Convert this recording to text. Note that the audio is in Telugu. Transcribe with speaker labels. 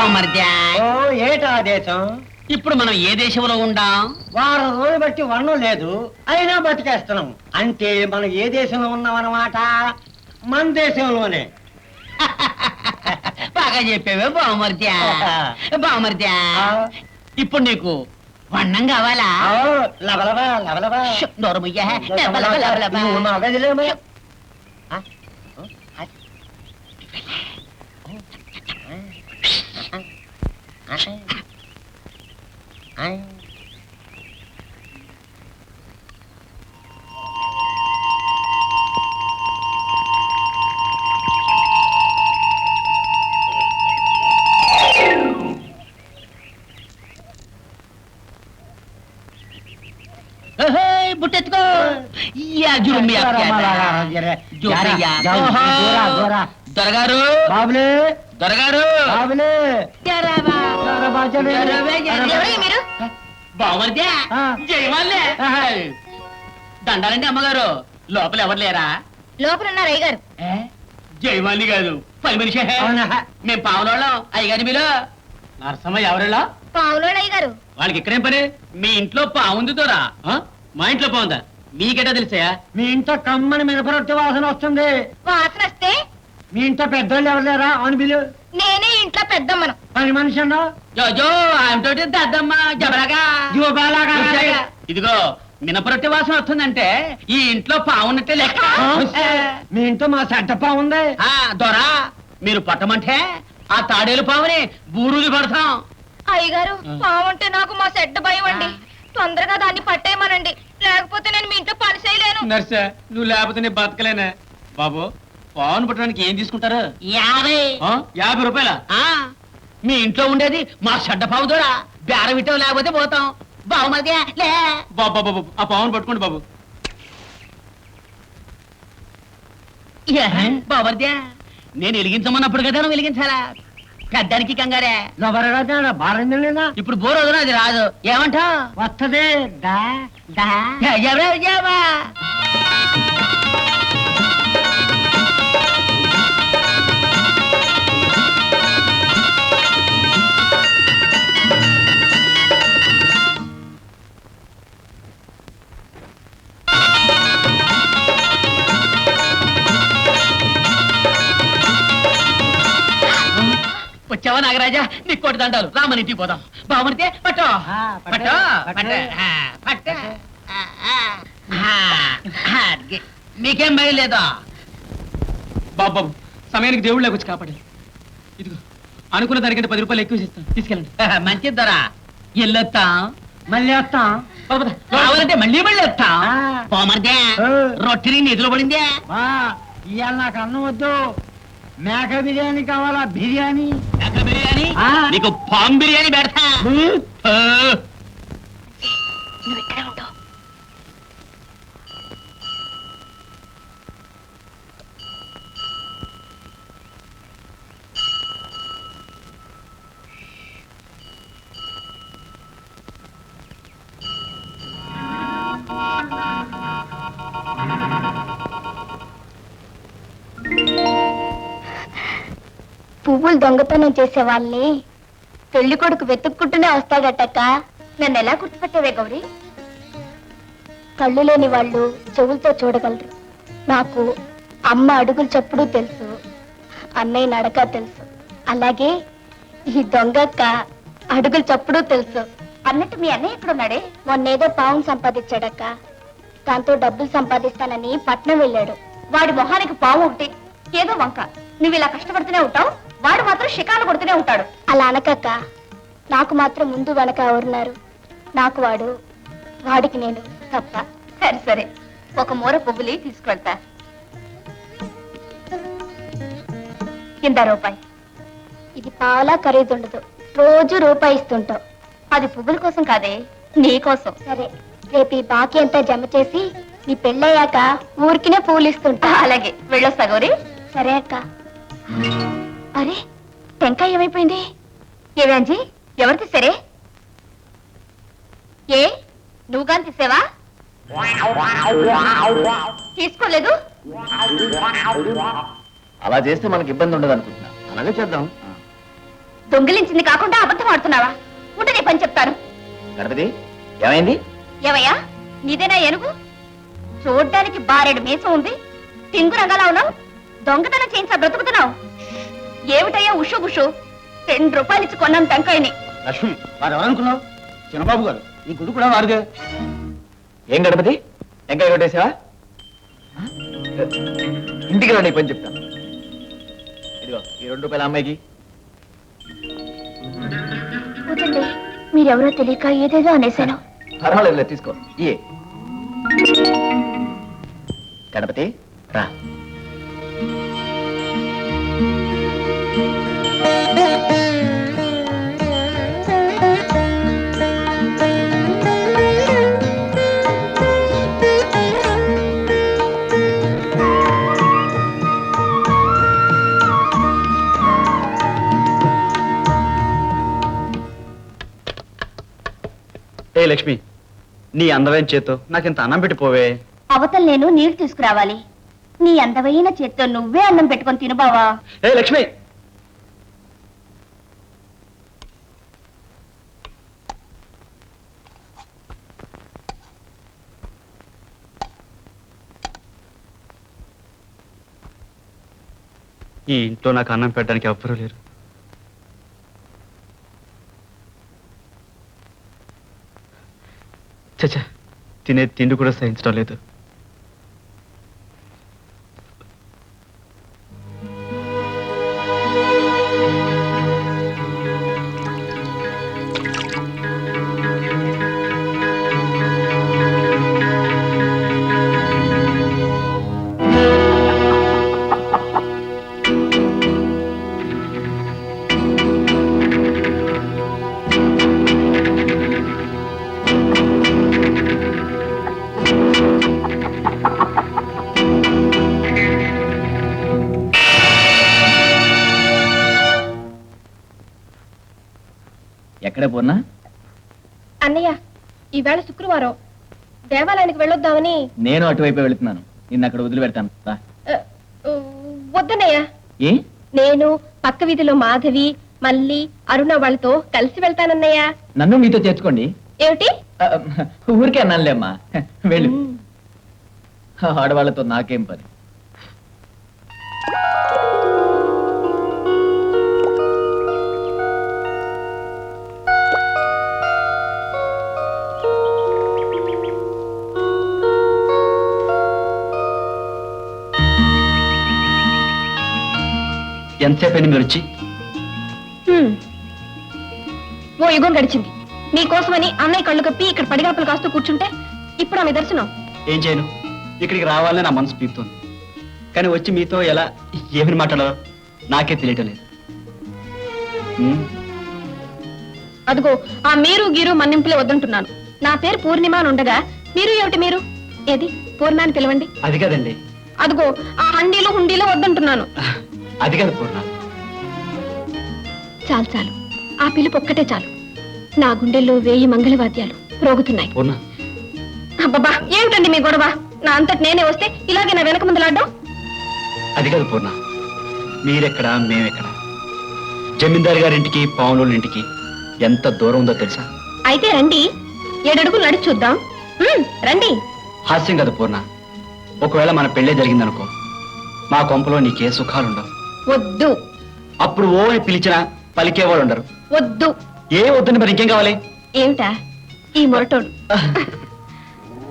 Speaker 1: బావమరిదా
Speaker 2: ఓ ఏటా దేశం?
Speaker 1: ఇప్పుడు మనం ఏ దేశంలో ఉండాం?
Speaker 2: వారం రోజులు బట్టి వర్ణం లేదు. అయినా బతికేస్తున్నాం. అంటే మనం ఏ దేశంలో ఉన్నాం అన్నమాట మన దేశంలోనే.
Speaker 1: బాగా చెప్పావే బావమరిదా బావమరిదా
Speaker 2: ఆ.
Speaker 1: ఇప్పుడు నీకు వన్నం కావాలా?
Speaker 2: ఆ, లబలబా లబలబా.
Speaker 1: ష్.
Speaker 2: నువ్వు నా గదిలేమో.
Speaker 1: बुटेतको या जुलूम क्या है।
Speaker 2: जोरा
Speaker 1: जोरा
Speaker 2: दरगारो बाबले।
Speaker 1: దొరగారు. జయమాలే. దండాలండి అమ్మగారు! లోపల ఎవరు లేరా?
Speaker 3: లోపల ఉన్నారు అయ్యగారు.
Speaker 1: ఏ? జయమాలి కాదు పని మనిషి? మేము పావులోళ్ళం. అయ్యగారి మీరు నరసమ్మ ఎవరిలా?
Speaker 3: పావులోడు అయ్యగారు.
Speaker 1: వాళ్ళకి ఇక్కడేం పని? మీ ఇంట్లో పావుంది తోరా మా ఇంట్లో పావుందా మీకెటా తెలుసా
Speaker 2: మీ ఇంట్లో కమ్మని మినపరొట్టి వాసన వస్తుంది.
Speaker 3: వాసన వస్తే
Speaker 2: మీ ఇంట్లో పెద్దోళ్ళు ఎవరు లేరా? అని బిలు
Speaker 3: నేనే ఇంట్లో పెద్దమ్మను.
Speaker 2: పని మనిషి అన్నావు
Speaker 1: జోజో ఆమెతోటి దద్దమ్మ జబరగా.
Speaker 2: జూబాలాగా
Speaker 1: ఇదిగో మినపరొట్టె వాసన వస్తుందంటే ఈ ఇంట్లో పావున్నట్టే లెక్క.
Speaker 2: మీ ఇంట్లో మా సెట్టప్ప ఉంది.
Speaker 1: ఆ, దొరా మీరు పట్టమంటే ఆ తాడేలు పావుని బూరుది పడతాం.
Speaker 3: అయ్యగారు పావుంటే నాకు మా సెడ్ భయం అండి. తొందరగా దాన్ని పట్టేయమనండి. లేకపోతే నేను మీ ఇంట్లో పని చేయలేను.
Speaker 4: నర్సే నువ్వు లేకపోతే నేను బతకలేనే. బాబు పావును పట్టడానికి ఏం తీసుకుంటారు?
Speaker 1: యాభై?
Speaker 4: యాభై రూపాయల?
Speaker 1: ఆ, మీ ఇంట్లో ఉండేది మా చెడ్డ పావు దొరా. బేరం ఇట్టం లేకపోతే పోతాం. లే.
Speaker 4: బాబు బాబు బాబు, ఆ పావును పట్టుకోండి బాబు.
Speaker 1: బావర్దే నేను వెలిగించమన్నప్పుడు కదా నువ్వు వెలిగించాలా? పెద్దానికి కంగారే.
Speaker 2: బారందిలేనా
Speaker 1: ఇప్పుడు బోర్ వదిన అది రాదు. ఏమంటావ్?
Speaker 2: వస్తది
Speaker 1: నాగరాజా నీ కోటి దండాలు. రామని ఇంటికి పోదాం. బామరితే పట్టో.
Speaker 2: పట్టు,
Speaker 1: మీకేం భయం లేదా?
Speaker 4: బాబు సమయానికి దేవుడు లేకొచ్చి కాపాడు ఇదిగో అనుకున్న దానికంటే పది రూపాయలు ఎక్కువ ఇస్తాను తీసుకెళ్ళండి.
Speaker 1: మంచిది దొరా. ఎల్లొత్తాం
Speaker 2: మళ్ళీ వస్తాం.
Speaker 1: కావాలంటే మళ్ళీ మళ్ళీ వస్తాం. పోమర్దే. రొట్టెని నిధులు పడిందే.
Speaker 2: ఇవాళ నాకు అన్నం వద్దు. మేక బిర్యానీ కావాలా బిర్యానీ?
Speaker 1: బిర్యానీ. నీకు పామ్ బిర్యానీ పెడతా.
Speaker 3: పువ్వులు దొంగతనం చేసే వాళ్ళని పెళ్ళి కొడుకు వెతుక్కుంటూనే వస్తాడటక్క. నన్ను ఎలా గుర్తుపెట్టేవే గౌరీ? కళ్ళు లేని వాళ్ళు చెవులతో చూడగలరు. నాకు అమ్మ అడుగులు చప్పుడు తెలుసు అన్నయ్య నడక తెలుసు. అలాగే ఈ దొంగక్క అడుగులు చప్పుడు తెలుసు. అన్నట్టు మీ అన్నయ్య ఎక్కడున్నాడే మొన్నేదో పావును సంపాదించాడక్క. దాంతో డబ్బులు సంపాదిస్తానని పట్నం వెళ్ళాడు. వాడి మొహానికి పావు ఒకటి ఏదో వంక. నువ్వు ఇలా కష్టపడుతూనే ఉంటావు? వాడు మాత్రం షికాలు కొడుతూనే ఉంటాడు. అలా అనకక్క. నాకు మాత్రం ముందు వెనక ఎవరున్నారు? నాకు వాడు వాడికి నేను తప్ప. సరే సరే. ఒక మూర పువ్వులి తీసుకెళ్తా కింద రూపాయి? ఇది పాలా ఖరీదుండదు రోజు రూపాయి ఇస్తుంటావు అది పువ్వుల కోసం కాదే నీ కోసం. సరే రేపు ఈ బాకీ అంతా జమ చేసి నీ పెళ్ళయ్యాక ఊరికినే పూలు ఇస్తుంటా. అలాగే వెళ్ళొస్తా గౌరీ. సరే అక్క. అరే టెంకాయ ఏమైపోయింది? ఏవేంజీ ఎవరిది సరే ఏ నువ్వు కానీ తీసావా? తీసుకోలేదు?
Speaker 5: అలా చేస్తే మనకి ఇబ్బంది ఉండదు అనుకుంటున్నా. అలాగే చేద్దాం.
Speaker 6: దొంగిలించింది కాకుండా అబద్ధం ఆడుతున్నావా? ఉంటే పని చెప్తాను.
Speaker 5: గణపతి ఏమైంది?
Speaker 6: ఏవయ్యా నీదేనా ఏనుగు? చూడ్డానికి బారెడు మీసం ఉంది. తింగు రంగాలా ఉన్నావు? దొంగతనం చేయించా బ్రతుకుతున్నావు? ఏమిటయ్యా ఉషు బుషు? రెండు రూపాయలు ఇచ్చి కొన్నాం టెంకాయని.
Speaker 2: లక్ష్మి వారు ఎవరనుకున్నావు చిన్నబాబు గారు ఈ గుడి కూడా వారిదే
Speaker 5: ఏం గణపతి? ఇంకా కొట్టేసావా? ఇంటికి రండి పని చెప్తాను. ఇదిగో ఈ రెండు రూపాయల అమ్మాయికి.
Speaker 6: మీరెవరో తెలియక ఏదేదో అనేశాను.
Speaker 5: పర్వాలేదు తీసుకో. ఇయే గణపతి రా.
Speaker 7: ఏ లక్ష్మి నీ అందమైన చేత్తో నాకు ఇంత అన్నం పెట్టిపోవే.
Speaker 6: అవతల నేను నీళ్ళు తీసుకురావాలి. నీ అందమైన చేత్తో నువ్వే అన్నం పెట్టుకొని తిను బావా.
Speaker 7: ఏ లక్ష్మి! ఈ ఇంట్లో నాకు అన్నం పెట్టడానికి ఎవ్వరూ లేరు. చచ్చా తినే తిండి కూడా సహించడం లేదు.
Speaker 5: ఎక్కడ పూర్ణ
Speaker 6: అన్నయ్య ఈవేళ శుక్రవారం. దేవాలయానికి వెళ్ళొద్దామని
Speaker 5: నేను అటువైపు వెళుతున్నాను. నిన్ను అక్కడ వదిలి పెడతాను రా.
Speaker 6: వద్దన్నయ్య.
Speaker 5: ఏ?
Speaker 6: నేను పక్క వీధిలో మాధవి మళ్ళీ అరుణ వాళ్ళతో కలిసి వెళ్తానన్నయ్య.
Speaker 5: నన్ను మీతో చేర్చుకోండి.
Speaker 6: ఏమిటి?
Speaker 5: ఆ, ఊరికే అన్నానులేమ్మా వెళ్ళు. ఆడవాళ్ళతో నాకేం పని?
Speaker 7: ఎంతసేపు అయింది మీరు వచ్చి.
Speaker 6: ఓ యుగం గడిచింది. నీకోసమని అన్నయ్య కళ్ళు కప్పి ఇక్కడ పడిగాపులు కాస్తూ కూర్చుంటే ఇప్పుడు ఆమె దర్శనం.
Speaker 7: ఏం చేయను? ఇక్కడికి రావాలని నా మనసు పీకుతోంది. కానీ వచ్చి మీతో ఎలా ఏమని మాట్లాడాలో నాకే తెలియటం లేదు. ఉమ్,
Speaker 6: అదిగో ఆ మీరు గీరు మన్నింపులే వద్దంటున్నాను. నా పేరు పూర్ణిమ అని ఉండగా మీరు ఏమిటి మీరు? ఏది? పూర్ణ అని పిలవండి.
Speaker 7: అది కాదండి.
Speaker 6: అదిగో ఆ హండీలు హుండీలు వద్దంటున్నాను.
Speaker 7: అది కాదు పూర్ణ.
Speaker 6: చాలు చాలు. ఆ పిలుపు ఒక్కటే చాలు. నా గుండెల్లో వేయి మంగళవాద్యాలు రోగుతున్నాయి.
Speaker 7: పూర్ణ.
Speaker 6: అబ్బబ్బా ఏమిటండి మీ గొడవ? నా అంతటి నేనే వస్తే ఇలాగే నా వెనక ముందులాడ్డం
Speaker 7: అది కాదు పూర్ణ. మీరెక్కడ మేమెక్కడ? జమీందారు గారింటికి పావులోళ్ళ ఇంటికి ఎంత దూరం ఉందో తెలుసా?
Speaker 6: అయితే రండి. ఏడడుగులు నడిచి చూద్దాం. ఉమ్, రండి.
Speaker 7: హాస్యం కాదు పూర్ణ. ఒకవేళ మన పెళ్ళే జరిగిందనుకో మా కొంపలో నీకే సుఖాలుండవు.
Speaker 6: వద్దు.
Speaker 7: అప్పుడు ఓ అని పిలిచినా పలికేవాళ్ళు ఉండరు.
Speaker 6: వద్దు.
Speaker 7: ఏ వద్దని మరి ఇంకేం కావాలి?
Speaker 6: ఏమిటా? ఈ మొరటోడు.